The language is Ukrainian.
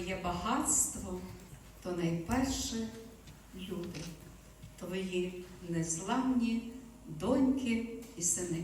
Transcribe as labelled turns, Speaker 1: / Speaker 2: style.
Speaker 1: твоє багатство то найперше люди, твої незламні доньки і сини.